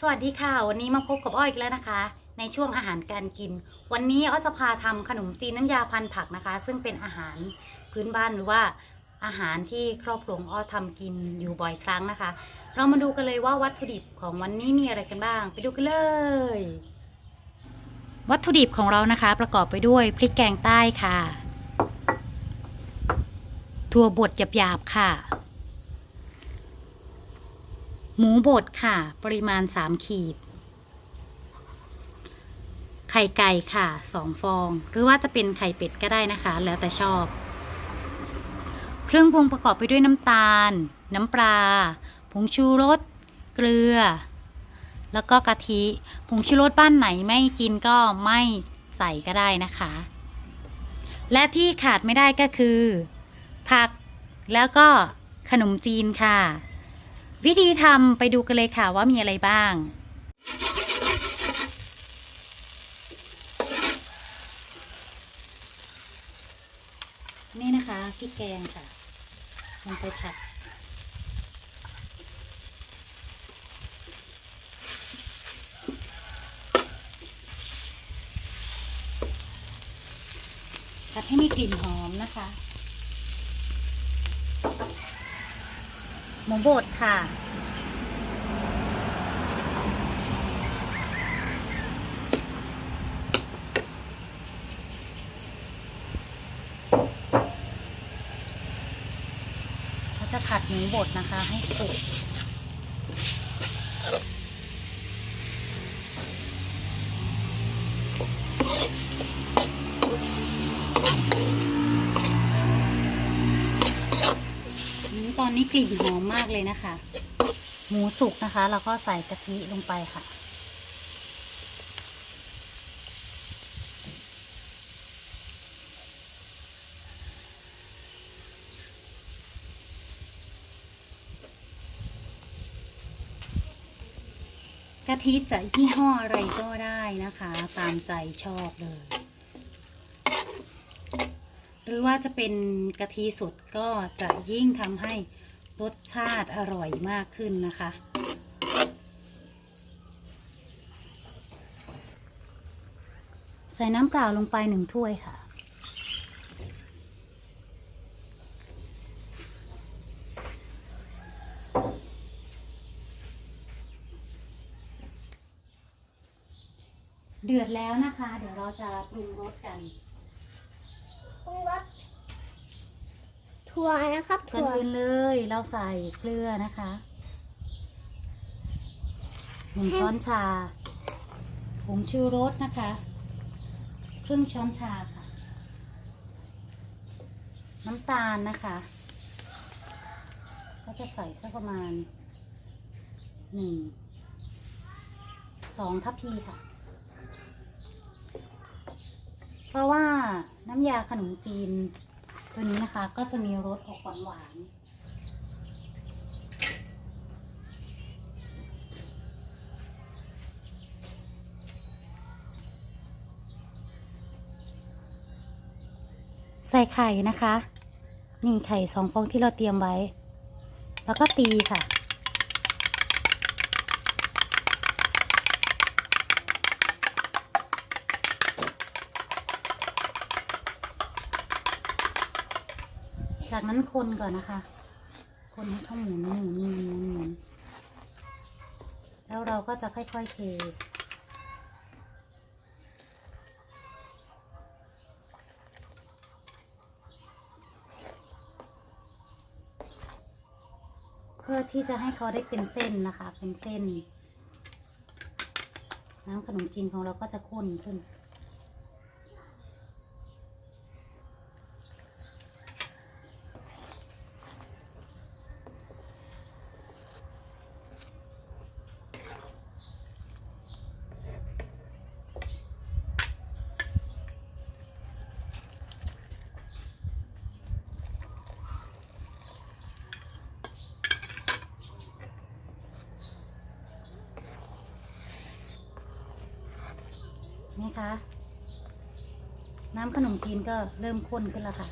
สวัสดีค่ะ วันนี้มาพบกับอ้อยอีกแล้วนะคะ ในช่วงอาหารการกิน วันนี้อ้อจะพาทำขนมจีนน้ำยาพันผักนะคะ ซึ่งเป็นอาหารพื้นบ้านหรือว่าอาหารที่ครอบครัวองอ้อทำกินอยู่บ่อยครั้งนะคะ เรามาดูกันเลยว่าวัตถุดิบของวันนี้มีอะไรกันบ้าง ไปดูกันเลย วัตถุดิบของเรานะคะ ประกอบไปด้วยพริกแกงใต้ค่ะ ถั่วบดหยาบๆค่ะ หมูบดค่ะ ปริมาณ 3 ขีด ไข่ไก่ค่ะ 2 ฟอง หรือว่าจะเป็นไข่เป็ดก็ได้นะคะ แล้วแต่ชอบ เครื่องปรุงประกอบไปด้วยน้ำตาล น้ำปลา ผงชูรส เกลือ แล้วก็กะทิ ผงชูรสบ้านไหนไม่กินก็ไม่ใส่ก็ได้นะคะ และที่ขาดไม่ได้ก็คือ ผักแล้วก็ขนมจีนค่ะ วิธีทำไปดูกันเลยค่ะว่ามีอะไรบ้างนี่นะคะพริกแกงค่ะลงไปผัด ผัดให้มีกลิ่นหอมนะคะ หมูบดค่ะ เขาจะผัดหมูบดนะคะให้สุก อนนี้กลิ่นหอมมากเลยนะคะ หมูสุกนะคะแล้วก็ใส่กะทิลงไปค่ะ กะทิจะยี่ห้ออะไรก็ได้นะคะ ตามใจชอบเลย หรือว่าจะเป็นกะทิสดก็จะยิ่งทำให้รสชาติอร่อยมากขึ้นนะคะ ใส่น้ำเปล่าลงไปหนึ่งถ้วยค่ะ เดือดแล้วนะคะ เดี๋ยวเราจะปรุงรสกัน ปรุงรส ถั่วนะครับก่อนถั่วอื่นเลยเราใส่เกลือนะคะหนึ่งช้อนชาผงชูรสนะคะ ครึ่งช้อนชาค่ะ น้ำตาลนะคะ ก็จะใส่สักประมาณหนึ่งสองทัพพีค่ะ เพราะว่าน้ำยาขนมจีน ตัวนี้นะคะก็จะมีรสออกหวานหวานๆใส่ไข่นะคะ นี่ไข่สองฟองที่เราเตรียมไว้ แล้วก็ตีค่ะ จากนั้นคนก่อนนะคะ คนให้เข้าหมุนหมุนหมุนหมุนหมุนแล้วเราก็จะค่อยๆเทเพื่อที่จะให้เขาได้เป็นเส้นนะคะ เป็นเส้นน้ำขนมจีนของเราก็จะข้นขึ้น นี่คะ น้ำขนมจีนก็เริ่มข้นขึ้นแล้วค่ะ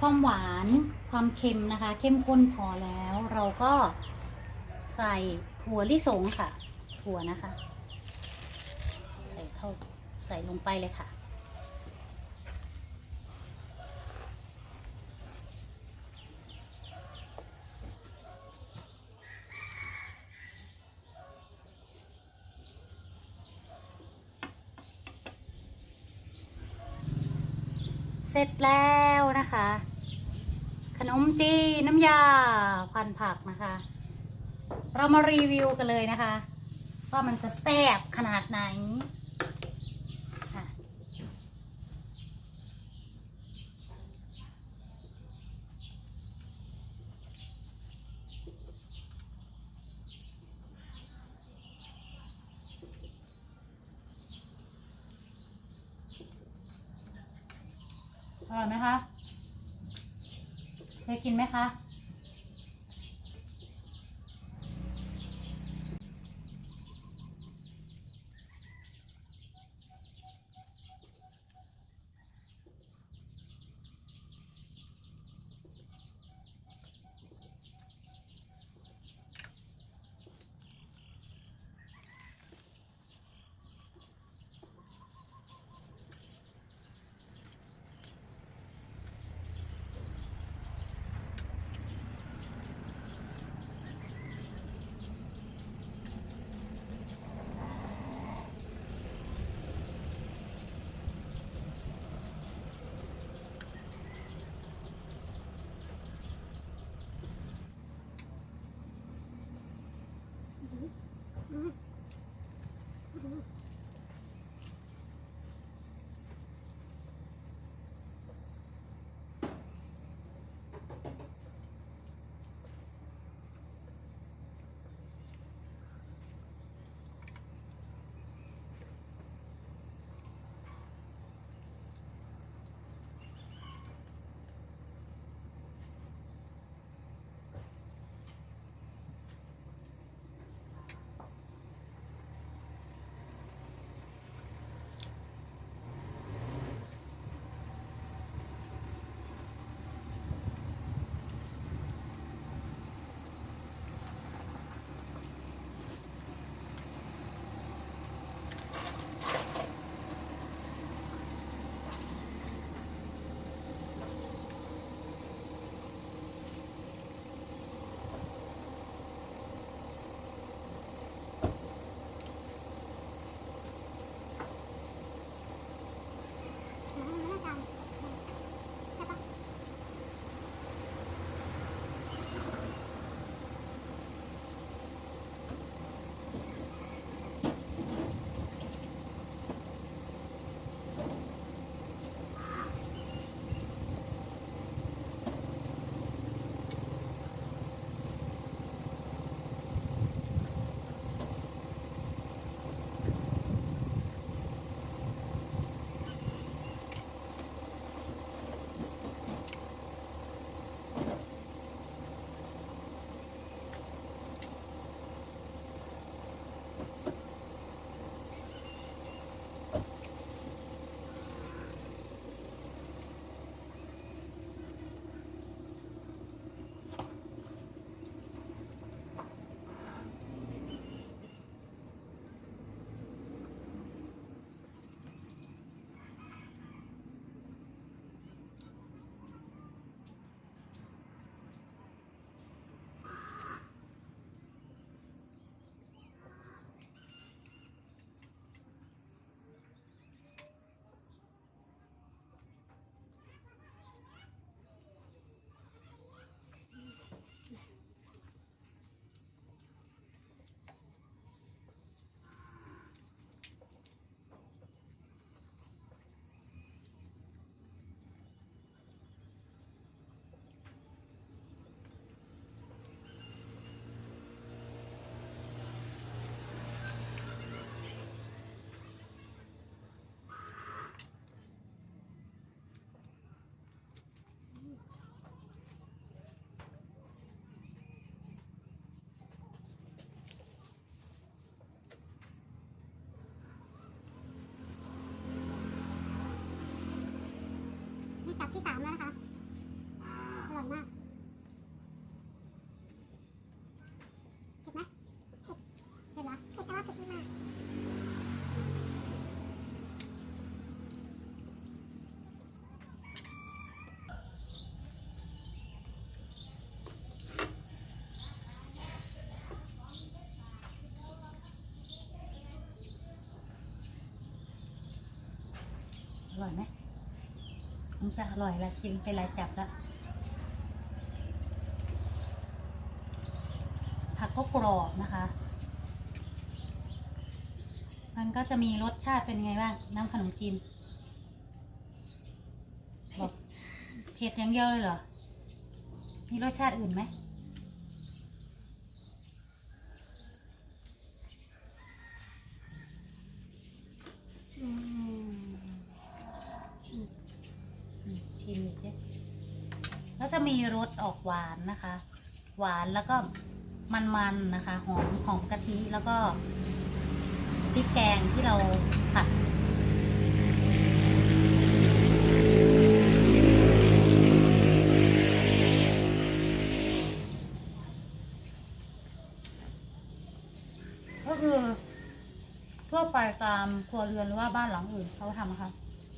ความหวานความเค็มนะคะ เข้มข้นพอแล้ว เราก็ใส่ถั่วลิสงค่ะ ถั่วนะคะ ใส่เข้าใส่ลงไปเลยค่ะ เสร็จแล้ว จีน้ำยาพันผักนะคะ เรามารีวิวกันเลยนะคะว่ามันจะแซ่บขนาดไหนอร่อยไหมคะ เคยกินไหมคะ ที่สามแล้วนะคะอร่อยมากเผ็ดไหมเผ็ดเผ็ดเหรอเผ็ดว่าเผ็ดไม่มากอร่อยไหม มันจะอร่อยละกินไปหลายจับแล้วผักก็กรอบนะคะ มันก็จะมีรสชาติเป็นไงบ้าง น้ำขนมจีนบอกเผ็ดอย่างเดียวเลยเหรอ มีรสชาติอื่นไหมอืม อืม ชิมอีกดิแล้วจะมีรสออกหวานนะคะ หวานแล้วก็มันๆนะคะหอมหอมกะทิแล้วก็พริกแกงที่เราผัดก็คือทั่วไปตามครัวเรือนหรือว่าบ้านหลังอื่นเขาทำนะคะ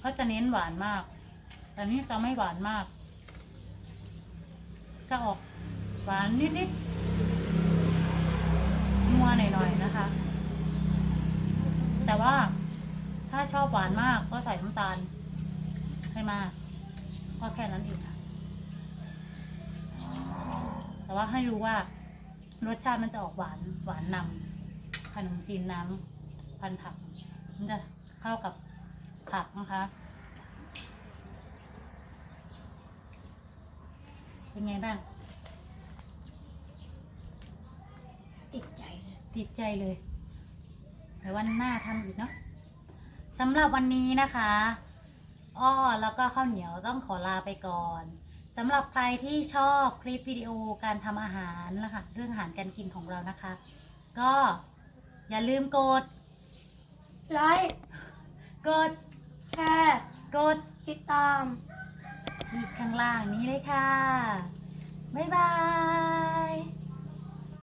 เขาจะเน้นหวานมาก แต่นี่จะไม่หวานมากก็ออกหวานนิดๆนัวหน่อยๆนะคะ แต่ว่าถ้าชอบหวานมากก็ใส่น้ำตาลให้มากก็แค่นั้นเองค่ะ แต่ว่าให้รู้ว่ารสชาติมันจะออกหวานหวานนำขนมจีนน้ำพันผัก มันจะเข้ากับผักนะคะ เป็นไงบ้าง ติดใจเลยติดใจเลยแต่วันหน้าทำอีกเนาะสำหรับวันนี้นะคะ อ้อแล้วก็ข้าวเหนียวต้องขอลาไปก่อนสำหรับใครที่ชอบคลิปวิดีโอการทำอาหารนะคะเรื่องอาหารการกินของเรานะคะ ก็อย่าลืมกดไลค์กดแชร์กดติดตาม ที่ข้างล่างนี้เลยค่ะ บ๊ายบาย